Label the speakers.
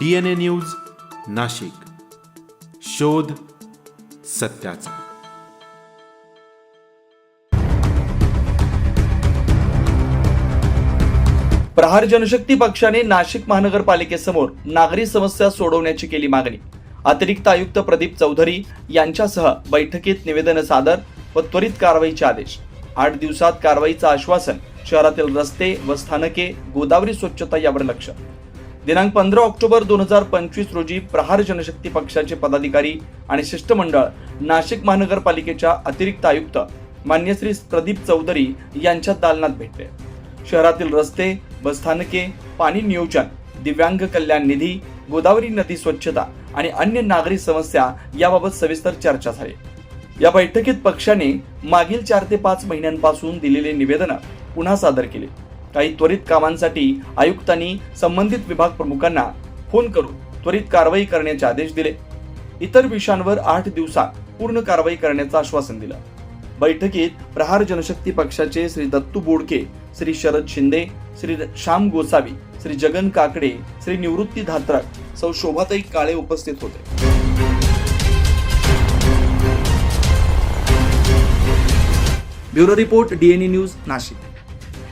Speaker 1: D N A news Nashik. शोध सत्याचा.
Speaker 2: प्रहार जनशक्ती पक्षाने नाशिक महानगरपालिकेसमोर नागरी समस्या सोडवण्याची केली मागणी. अतिरिक्त आयुक्त प्रदीप चौधरी यांच्यासह बैठकीत निवेदन सादर व त्वरित कारवाईचे आदेश. आठ दिवसात कारवाईचं आश्वासन शहरातील रस्ते व स्थानके गोदावरी स्वच्छता यावर लक्ष. दिनांक पंधरा ऑक्टोबर दोन हजार पंचवीस रोजी प्रहार जनशक्ती पक्षाचे पदाधिकारी आणि शिष्टमंडळ नाशिक महानगरपालिकेच्या अतिरिक्त आयुक्त मान्य श्री प्रदीप चौधरी यांच्या दालनात भेटले. शहरातील रस्ते बसस्थानके पाणी नियोजन दिव्यांग कल्याण निधी गोदावरी नदी स्वच्छता आणि अन्य नागरी समस्या याबाबत सविस्तर चर्चा झाली. या बैठकीत पक्षाने मागील चार ते पाच महिन्यांपासून दिलेले निवेदन पुन्हा सादर केले. काही त्वरित कामांसाठी आयुक्तांनी संबंधित विभाग प्रमुखांना फोन करून त्वरित कारवाई करण्याचे आदेश दिले. इतर विषयांवर आठ दिवसात पूर्ण कारवाई करण्याचं आश्वासन दिलं. बैठकीत प्रहार जनशक्ती पक्षाचे श्री दत्तू बोडके श्री शरद शिंदे श्री श्याम गोसावी श्री जगन काकडे श्री निवृत्ती धात्रक सौ शोभाताई काळे उपस्थित होते. Bureau report DNA news Nashik.